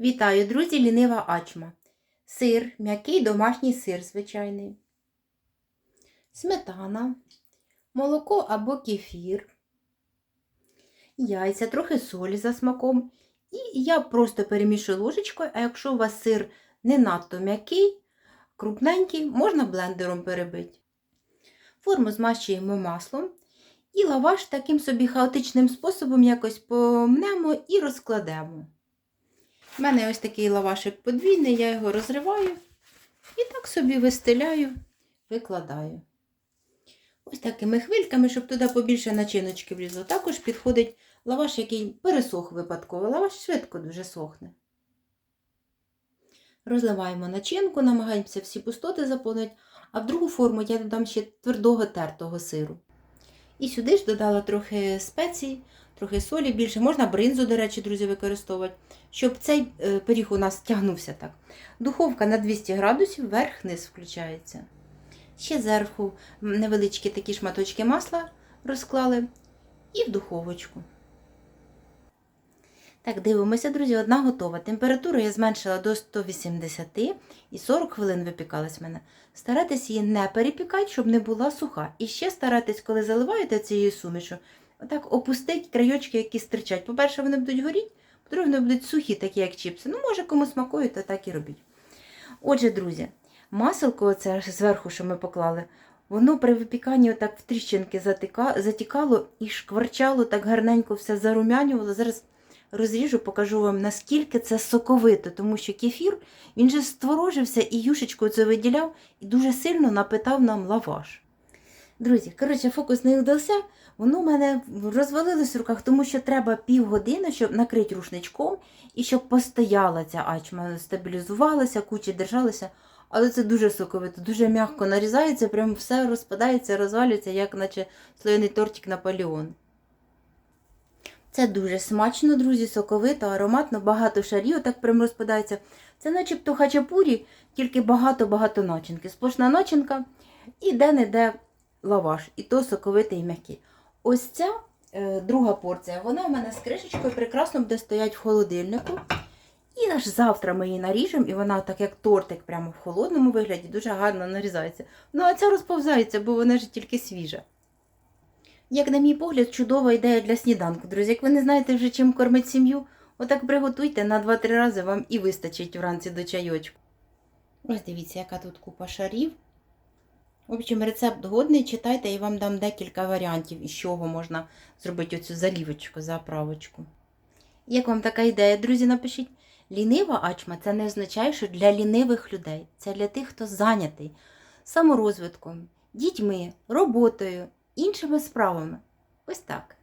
Вітаю, друзі, лінива ачма. Сир, м'який домашній сир звичайний. Сметана, молоко або кефір, яйця, трохи солі за смаком. І я просто перемішую ложечкою, а якщо у вас сир не надто м'який, крупненький, можна блендером перебити. Форму змащуємо маслом і лаваш таким собі хаотичним способом якось помнемо і розкладемо. У мене ось такий лавашик подвійний, я його розриваю і так собі вистеляю, викладаю. Ось такими хвильками, щоб туди побільше начиночки влізло. Також підходить лаваш, який пересох випадково. Лаваш швидко дуже сохне. Розливаємо начинку, намагаємося всі пустоти заповнити, а в другу форму я додам ще твердого тертого сиру. І сюди ж додала трохи спецій, трохи солі більше. Можна бринзу, до речі, друзі, використовувати, щоб цей е, пиріг у нас тягнувся так. Духовка на 200 градусів, верх-низ включається. Ще зверху невеличкі такі шматочки масла розклали і в духовочку. Так, дивимося, друзі, одна готова. Температуру я зменшила до 180 і 40 хвилин випікалась в мене. Старайтесь її не перепікати, щоб не була суха. І ще старайтесь, коли заливаєте цією сумішу, отак опустить краєчки, які стирчать. По-перше, вони будуть горіти, по-друге, вони будуть сухі, такі як чіпси. Ну, може, кому смакує, то так і робіть. Отже, друзі, маселко оце зверху, що ми поклали, воно при випіканні отак в тріщинки затікало і шкварчало, так гарненько все зарумянювало. Зараз розріжу, покажу вам, наскільки це соковито, тому що кефір, він же створожився і юшечкою це виділяв і дуже сильно напитав нам лаваш. Друзі, коротше, фокус не вдався, воно в мене розвалилось в руках, тому що треба півгодини, щоб накрити рушничком і щоб постояла ця ачма, стабілізувалася, кучі держалися. Але це дуже соковито, дуже м'яко нарізається, прям все розпадається, розвалюється, як наче слоєний тортик Наполеон. Це дуже смачно, друзі, соковито, ароматно, багато шарів, так прям розпадається. Це начебто хачапурі, тільки багато-багато начинки. Сплошна начинка і де-не-де лаваш, і то соковитий і м'який. Ось ця е, друга порція, вона в мене з кришечкою прекрасно буде стояти в холодильнику. І аж завтра ми її наріжемо, і вона, так як тортик, прямо в холодному вигляді, дуже гарно нарізається. Ну, а ця розповзається, бо вона ж тільки свіжа. Як, на мій погляд, чудова ідея для сніданку, друзі. Як ви не знаєте вже чим кормить сім'ю, отак приготуйте на 2-3 рази вам і вистачить вранці до чайочку. Ось дивіться, яка тут купа шарів. В общем, рецепт годний, читайте, і вам дам декілька варіантів, із чого можна зробити оцю залівочку, заправочку. Як вам така ідея, друзі, напишіть. Лінива ачма це не означає, що для лінивих людей. Це для тих, хто зайнятий саморозвитком, дітьми, роботою, іншими справами. Ось так.